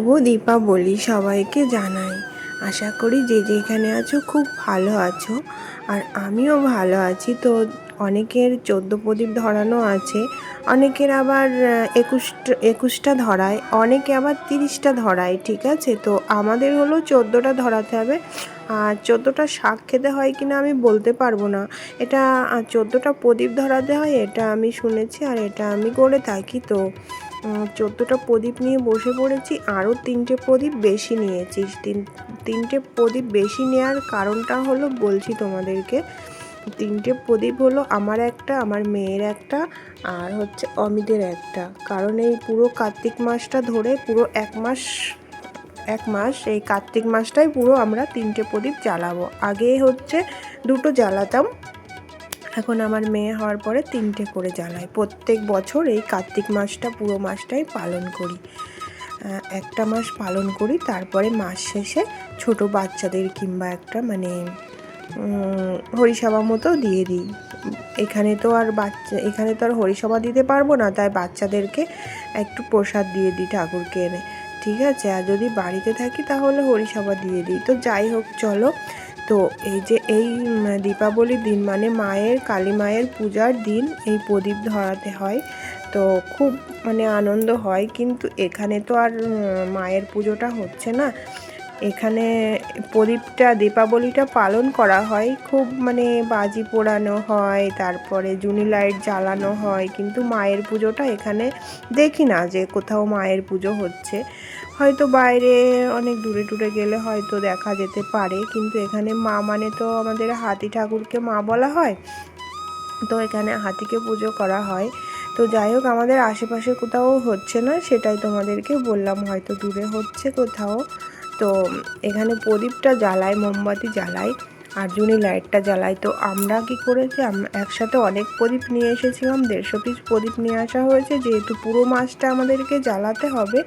শুভ দীপাবলি সবাইকে জানাই। আশা করি যে যেখানে আছো খুব ভালো আছো। আর আমিও ভালো আছি। তো অনেকের চোদ্দ প্রদীপ ধরানো আছে, অনেকের আবার একুশটা একুশটা ধরায়, অনেকে আবার তিরিশটা ধরায়, ঠিক আছে? তো আমাদের হলো চোদ্দোটা ধরাতে হবে। আর চোদ্দোটা শাক খেতে হয় কি না আমি বলতে পারব না। এটা চোদ্দোটা প্রদীপ ধরাতে হয়, এটা আমি শুনেছি আর এটা আমি করে থাকি, তো চোদ্দোটা প্রদীপ নিয়ে বসে পড়েছি, আরও তিনটে প্রদীপ বেশি নিয়েছি। তিন, তিনটে প্রদীপ বেশি নেওয়ার কারণটা হলো, বলছি তোমাদেরকে, তিনটে প্রদীপ হলো আমার একটা, আমার মেয়ের একটা, আর হচ্ছে অমিতের একটা। কারণ এই পুরো কার্তিক মাসটা ধরে পুরো এক মাস এক মাস, এই কার্তিক মাসটাই পুরো আমরা তিনটে প্রদীপ জ্বালাবো। আগে হচ্ছে দুটো জ্বালাতাম এখন আমার মেয়ে হওয়ার পরে তিনটে করে জ্বালাই প্রত্যেক বছর এই কার্তিক মাসটা পুরো মাসটাই পালন করি। একটা মাস পালন করি, তারপরে মাস শেষে ছোট বাচ্চাদের কিংবা একটা মানে হরিসভা মতো দিয়ে দিই। এখানে তো আর বাচ্চা, এখানে তো আর হরিসভা দিতে পারব না, তাই বাচ্চাদেরকে একটু প্রসাদ দিয়ে দিই ঠাকুরকে এনে। ঠিক আছে? আর যদি বাড়িতে থাকি তাহলে হরিসভা দিয়ে দিই। তো যাই হোক, চলো তো এই যে এই দীপাবলির দিন মানে মায়ের, কালী মায়ের পূজার দিন এই প্রদীপ ধরাতে হয়। তো খুব মানে আনন্দ হয়, কিন্তু এখানে তো আর মায়ের পুজোটা হচ্ছে না। এখানে প্রদীপটা, দীপাবলিটা পালন করা হয়, খুব মানে বাজি পোড়ানো হয়, তারপরে জুনি লাইট জ্বালানো হয়, কিন্তু মায়ের পুজোটা এখানে দেখি না যে কোথাও মায়ের পুজো হচ্ছে। হয়তো বাইরে অনেক দূরে দূরে গেলে হয়তো দেখা যেতে পারে, কিন্তু এখানে মা মানে তো আমাদের হাতি ঠাকুরকে মা বলা হয়। তো এখানে হাতিকে পুজো করা হয়। তো যাই হোক, আমাদের আশেপাশে কোথাও হচ্ছে না, সেটাই তোমাদেরকে বললাম, হয়তো দূরে হচ্ছে কোথাও। তো এখানে প্রদীপটা জ্বালায়, মোমবাতি জ্বালাই আর জুনি লাইটটা জ্বালাই। তো আমরা কি করেছি? একসাথে অনেক প্রদীপ নিয়ে এসেছিলাম, দেড়শো পিস প্রদীপ নিয়ে আসা হয়েছে। যেহেতু পুরো মাছটা আমাদেরকে জ্বালাতে হবে,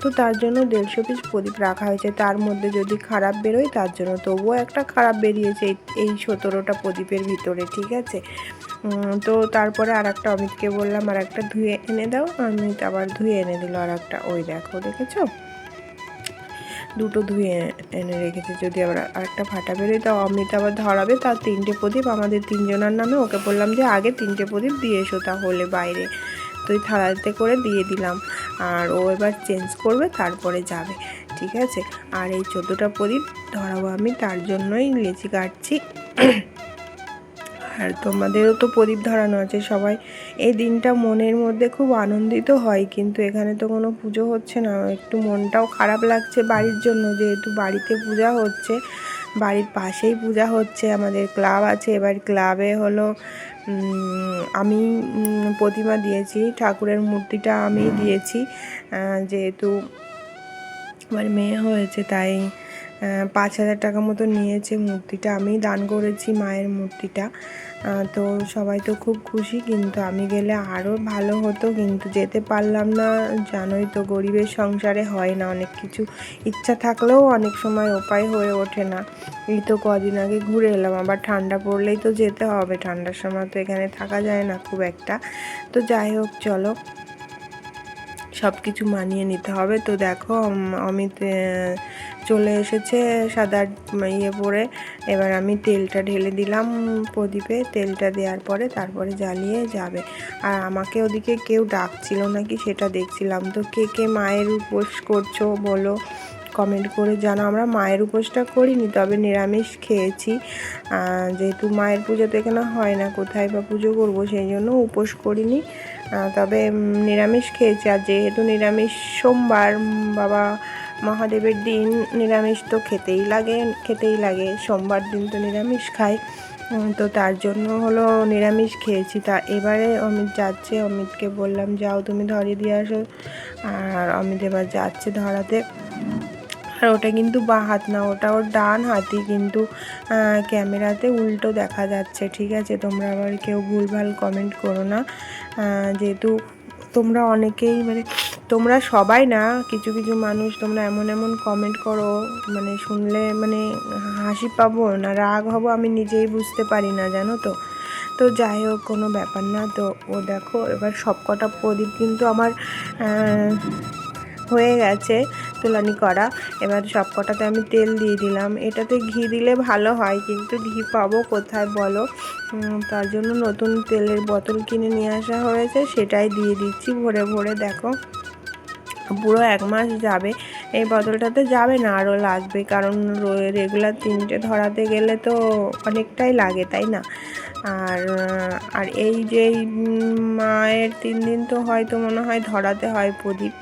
তো তার জন্য দেড়শো পিস প্রদীপ রাখা হয়েছে। তার মধ্যে যদি খারাপ বেরোয়, তার জন্য তবুও একটা খারাপ বেরিয়েছে এই সতেরোটা প্রদীপের ভিতরে, ঠিক আছে? তো তারপরে আর একটা অমিতকে বললাম আর একটা ধুয়ে এনে দাও। অমিত আবার ধুয়ে এনে দিল আর একটা ওই দেখো, দেখেছ? দুটো ধুয়ে এনে রেখেছে। যদি আবার আরেকটা ফাটা বেরোয় তা অমৃত আবার ধরাবে, তার তিনটে প্রদীপ, আমাদের তিনজনের নামে। ওকে বললাম যে, আগে তিনটে প্রদীপ দিয়ে এসো তাহলে বাইরে। তো ওই থালাতে করে দিয়ে দিলাম। আর ও এবার চেঞ্জ করবে, তারপরে যাবে। ঠিক আছে? আর এই চোদ্দোটা প্রদীপ ধরাবো আমি, তার জন্যই লেচি কাটছি। আর তোমাদেরও তো প্রদীপ ধরানো আছে, সবাই এই দিনটা মনের মধ্যে খুব আনন্দিত হয়, কিন্তু এখানে তো কোনো পুজো হচ্ছে না। একটু মনটাও খারাপ লাগছে বাড়ির জন্য, যেহেতু বাড়িতে পূজা হচ্ছে, বাড়ির পাশেই পূজা হচ্ছে, আমাদের ক্লাব আছে, এবার ক্লাবে হলো আমি প্রতিমা দিয়েছি, ঠাকুরের মূর্তিটা আমি দিয়েছি যেহেতু আমার মেয়ে হয়েছে, তাই পাঁচ হাজার টাকা মতো নিয়েছে মূর্তিটা, আমি দান করেছি মায়ের মূর্তিটা। তো সবাই তো খুব খুশি, কিন্তু আমি গেলে আরও ভালো হতো, কিন্তু যেতে পারলাম না। জানোই তো গরিবের সংসারে হয় না অনেক কিছু। ইচ্ছা থাকলেও অনেক সময় উপায় হয়ে ওঠে না। এই তো কদিন আগে ঘুরে এলাম, আবার ঠান্ডা পড়লেই তো যেতে হবে। ঠান্ডার সময় তো এখানে থাকা যায় না খুব একটা। তো যাই হোক, চলো। সব কিছু মানিয়ে নিতে হবে। তো দেখো অমিত চলে এসেছে সাদা ইয়ে পরে। এবার আমি তেলটা ঢেলে দিলাম প্রদীপে। তেলটা দেওয়ার পরে তারপরে জ্বালিয়ে যাবে। আর আমাকে ওদিকে কেউ ডাকছিল নাকি সেটা দেখছিলাম। তো কে কে মায়ের উপোস করছ বলো কমেন্ট করে জানো আমরা মায়ের উপোসটা করিনি, তবে নিরামিষ খেয়েছি। যেহেতু মায়ের পুজো তো এখানে হয় না, কোথায় বা পুজো করব সেই জন্য উপোস করিনি। তবে নিরামিষ খেয়েছি। আর যেহেতু নিরামিষ, সোমবার বাবা মহাদেবের দিন, নিরামিষ তো খেতেই লাগে খেতেই লাগে। সোমবার দিন তো নিরামিষ খাই। তো তার জন্য হলো নিরামিষ খেয়েছি। তা এবারে অমিত যাচ্ছে। অমিতকে বললাম, যাও তুমি ধরিয়ে দিয়ে আসো। আর অমিত এবার যাচ্ছে ধরাতে। আর ওটা কিন্তু বা হাত না, ওটা ওর ডান হাতই কিন্তু ক্যামেরাতে উল্টো দেখা যাচ্ছে, ঠিক আছে? তোমরা আবার কেউ ভুলভাল কমেন্ট করো না। যেহেতু তোমরা অনেকেই মানে তোমরা সবাই না, কিছু কিছু মানুষ তোমরা এমন এমন কমেন্ট করো মানে শুনলে মানে হাসি পাবো না, রাগ হব আমি নিজেই বুঝতে পারি না, জানো তো? তো যাই হোক, কোনো ব্যাপার না। তো ও দেখো, এবার সব কটা প্রদীপ কিন্তু আমার হয়ে গেছে। তোলানি করা। এবার সব কটাতে আমি তেল দিয়ে দিলাম। এটাতে ঘি দিলে ভালো হয়, কিন্তু ঘি পাবো কোথায় বলো? তার জন্য নতুন তেলের বোতল কিনে নিয়ে আসা হয়েছে, সেটাই দিয়ে দিচ্ছি ভরে ভরে, দেখো। পুরো এক মাস যাবে। এই বোতলটাতে যাবে না, আরও লাগবে, কারণ রেগুলার তিনটে ধরাতে গেলে তো অনেকটাই লাগে, তাই না? আর আর এই যে মায়ের তিন দিন তো হয়তো মনে হয় ধরাতে হয় প্রদীপ।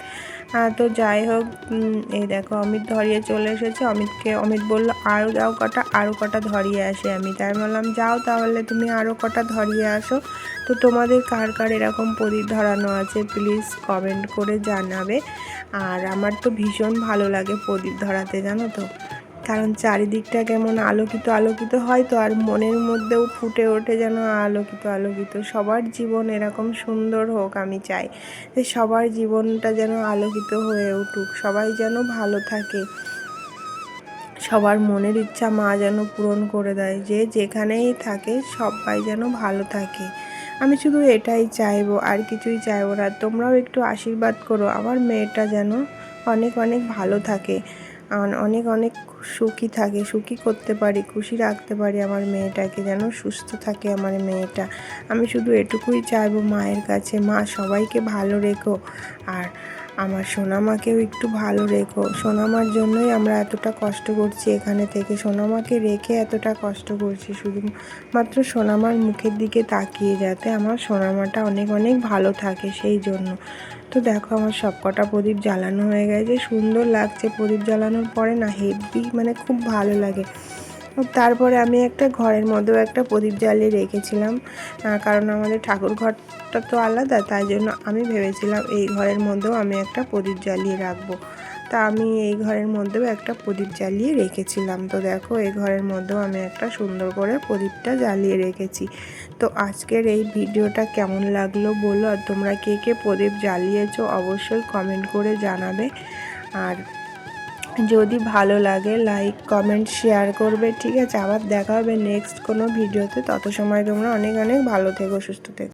তো যাই হোক এই দেখো, অমিত ধরিয়ে চলে এসেছে। অমিতকে, অমিত বলল আরও যাও কটা আরও কটা ধরিয়ে আসে আমি। তাই বললাম, যাও তাহলে তুমি আরও কটা ধরিয়ে আসো। তো তোমাদের কার কার এরকম প্রদীপ ধরানো আছে প্লিজ কমেন্ট করে জানাবে। আর আমার তো ভীষণ ভালো লাগে প্রদীপ ধরাতে, জানো তো? কারণ চারিদিকটা কেমন আলোকিত আলোকিত হয় তো আর মনের মধ্যেও ফুটে ওঠে যেন আলোকিত আলোকিত। সবার জীবন এরকম সুন্দর হোক, আমি চাই যে সবার জীবনটা যেন আলোকিত হয়ে উঠুক, সবাই যেন ভালো থাকে। সবার মনের ইচ্ছা মা যেন পূরণ করে দেয়, যে যেখানেই থাকে সবাই যেন ভালো থাকে। আমি শুধু এটাই চাইব, আর কিছুই চাইব না। তোমরাও একটু আশীর্বাদ করো, আমার মেয়েটা যেন অনেক অনেক ভালো থাকে। অনেক অনেক সুখী থাকে সুখী করতে পারি, খুশি রাখতে পারি আমার মেয়েটাকে যেন, সুস্থ থাকে আমার মেয়েটা। আমি শুধু এটুকুই চাইব মায়ের কাছে, মা সবাইকে ভালো রেখো। আর আমার সোনামাকেও একটু ভালো রেখো। সোনামার জন্যই আমরা এতটা কষ্ট করছি এখানে থেকে। সোনামাকে রেখে এতটা কষ্ট করছি। শুধু মাত্র সোনামার মুখের দিকে তাকিয়ে যাতে আমার সোনামাটা অনেক অনেক ভালো থাকে সেই জন্য। তো দেখো আমার সব কটা প্রদীপ জ্বালানো হয়ে গেছে। সুন্দর লাগছে প্রদীপ জ্বালানোর পরে না হেভি মানে খুব ভালো লাগে। তারপরে আমি একটা ঘরের মধ্যেও একটা প্রদীপ জ্বালিয়ে রেখেছিলাম কারণ আমাদের ঠাকুর ঘরটা তো আলাদা, তাই জন্য আমি ভেবেছিলাম এই ঘরের মধ্যেও আমি একটা প্রদীপ জ্বালিয়ে রাখব। তা আমি এই ঘরের মধ্যেও একটা প্রদীপ জ্বালিয়ে রেখেছিলাম। তো দেখো, এই ঘরের মধ্যেও আমি একটা সুন্দর করে প্রদীপটা জ্বালিয়ে রেখেছি। তো আজকের এই ভিডিওটা কেমন লাগল বলো? আর তোমরা কে কে প্রদীপ জ্বালিয়েছো অবশ্যই কমেন্ট করে জানাবে। আর যদি ভালো লাগে লাইক কমেন্ট শেয়ার করবে, ঠিক আছে? আবার দেখা হবে নেক্সট কোনো ভিডিওতে তত সময় তোমরা অনেক অনেক ভালো থেকো, সুস্থ থেকো।